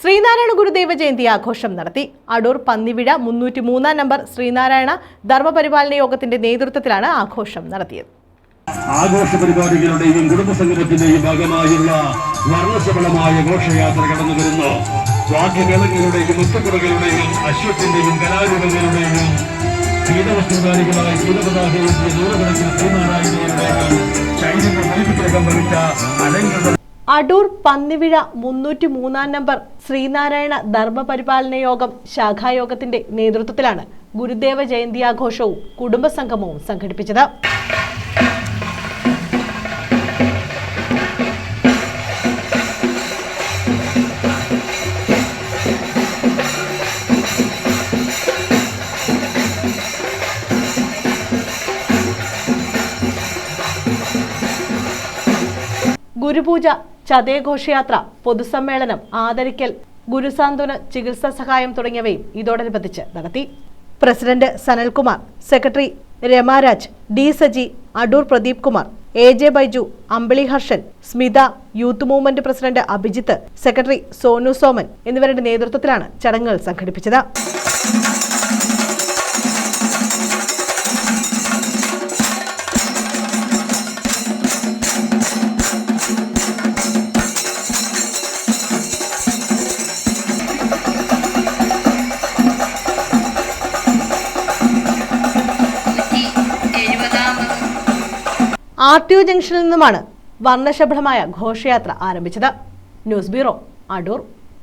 ശ്രീനാരായണ ഗുരുദേവ ജയന്തി ആഘോഷം നടത്തി. അടൂർ പന്നിവിഴ മുന്നൂറ്റി മൂന്നാം നമ്പർ ശ്രീനാരായണ ധർമ്മപരിപാലന യോഗത്തിന്റെ നേതൃത്വത്തിലാണ് ആഘോഷം നടത്തിയത്. ആഘോഷ പരിപാടികളുടെയും കുടുംബസംഗമത്തിന്റെയും ഭാഗമായുള്ള വർണശബളമായ ഘോഷയാത്ര കടന്നു വരുന്നു. വാദ്യമേളങ്ങളുടെയും മുത്തുകുറകളുടെയും അശ്വത്തിന്റെയും കലാരൂപങ്ങളുടെയും ശീതവസ്ത്രധാരികളായ ശീതപതാകയെത്തിയ നൂറുകണക്കിന് ശ്രീനാരായണയുടെയും ചൈതന്യ വിഗ്രഹം വഹിച്ച അലങ്കൃത അടൂർ പന്നിവിഴ മുന്നൂറ്റി മൂന്നാം നമ്പർ ശ്രീനാരായണ ധർമ്മപരിപാലന യോഗം ശാഖായോഗത്തിന്റെ നേതൃത്വത്തിലാണ് ഗുരുദേവ ജയന്തി ആഘോഷവും കുടുംബസംഗമവും സംഘടിപ്പിച്ചത്. ഗുരുപൂജ ചതയഘോഷയാത്ര പൊതുസമ്മേളനം ആദരിക്കൽ ഗുരുസാന്ത്വന ചികിത്സാ സഹായം തുടങ്ങിയവയും ഇതോടനുബന്ധിച്ച് നടത്തി. President Sanalkumar secretary Ramaraj D Saji Adoor Pradeep Kumar A J Baiju Ambili Harshan Smitha youth movement president Abhijith secretary Sonu Soman എന്നിവരുടെ നേതൃത്വത്തിലാണ് ചടങ്ങുകൾ സംഘടിപ്പിച്ചത്. ആർ ടി ഒ ജംഗ്ഷനിൽ നിന്നുമാണ് വർണശബളമായ ഘോഷയാത്ര ആരംഭിച്ചത്. News bureau Adoor